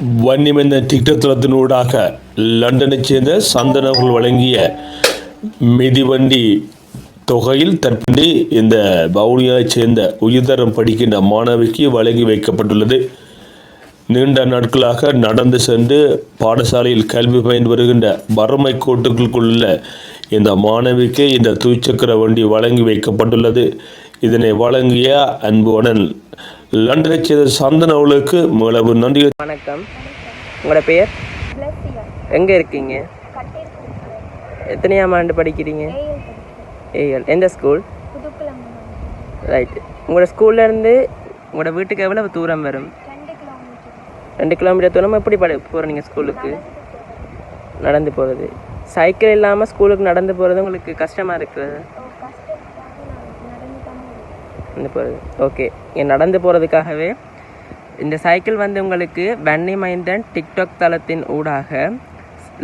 வன்னிமந்த TikTok தளத்தினூடாக லண்டனைச் சேர்ந்த சந்தன் அவர்கள் வழங்கிய மிதிவண்டி தொகையில் தற்போது இந்த வவுனியாவைச் சேர்ந்த உயர்தரம் படிக்கின்ற மாணவிக்கு வழங்கி வைக்கப்பட்டுள்ளது. நீண்ட நாட்களாக நடந்து சென்று பாடசாலையில் கல்வி பயின்று வருகின்ற வறுமை கோட்டுக்குள்ள இந்த மாணவிக்கு இந்த துவிச்சக்கர வண்டி வழங்கி வைக்கப்பட்டுள்ளது. இதனை வழங்கிய அன்புடன் லண்டனைச் சேர்ந்த சந்தன் அவளுக்கு மிளவு நன்றி. வணக்கம். உங்களோட பெயர்? எங்கே இருக்கீங்க? எத்தனையாம் ஆண்டு படிக்கிறீங்க? ஏஎல் எந்த ஸ்கூல் ரைட் ரைட்டு உங்களோட ஸ்கூல்லேருந்து உங்களோட வீட்டுக்கு எவ்வளவு தூரம் வரும்? ரெண்டு கிலோமீட்டர் தூரம். எப்படி படி போகிறீங்க ஸ்கூலுக்கு நடந்து போகிறது சைக்கிள் இல்லாமல் ஸ்கூலுக்கு நடந்து போகிறது உங்களுக்கு கஷ்டமாக இருக்குது ஓ கஷ்டத்துக்காக நான் நடந்து தானே இருக்கேன் நடந்து போகிறது ஓகே நடந்து போகிறதுக்காகவே இந்த சைக்கிள் வந்து உங்களுக்கு வன்னி மைந்தன் டிக்டாக் தளத்தின் ஊடாக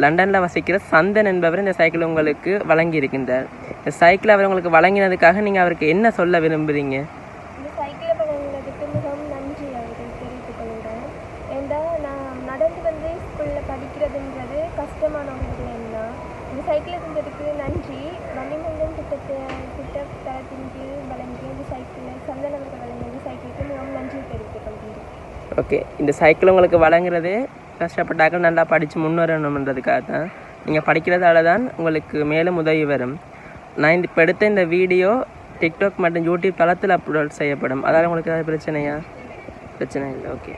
லண்டனில் வசிக்கிற சந்தன் என்பவர் இந்த சைக்கிள் உங்களுக்கு வழங்கியிருக்கின்றார். இந்த சைக்கிள் அவர் உங்களுக்கு வழங்கினதுக்காக நீங்கள் அவருக்கு என்ன சொல்ல விரும்புகிறீங்க படிக்கிறதுன்றது கஷ்டமான ஒரு விஷயம் தான் இந்த சைக்கிளை செஞ்சதுக்கு நன்றி. ஓகே இந்த சைக்கிள் உங்களுக்கு வழங்குறது கஷ்டப்பட்டாக்கள் நல்லா படித்து முன்னேறணுன்றதுக்காக தான் நீங்கள் படிக்கிறதால தான் உங்களுக்கு மேலும் உதவி வரும். நான் இந்த இப்போ எடுத்த இந்த வீடியோ டிக்டாக் மற்றும் யூடியூப் தளத்தில் அப்லோட் செய்யப்படும். அதால் உங்களுக்கு ஏதாவது பிரச்சனையா? பிரச்சனை இல்லை ஓகே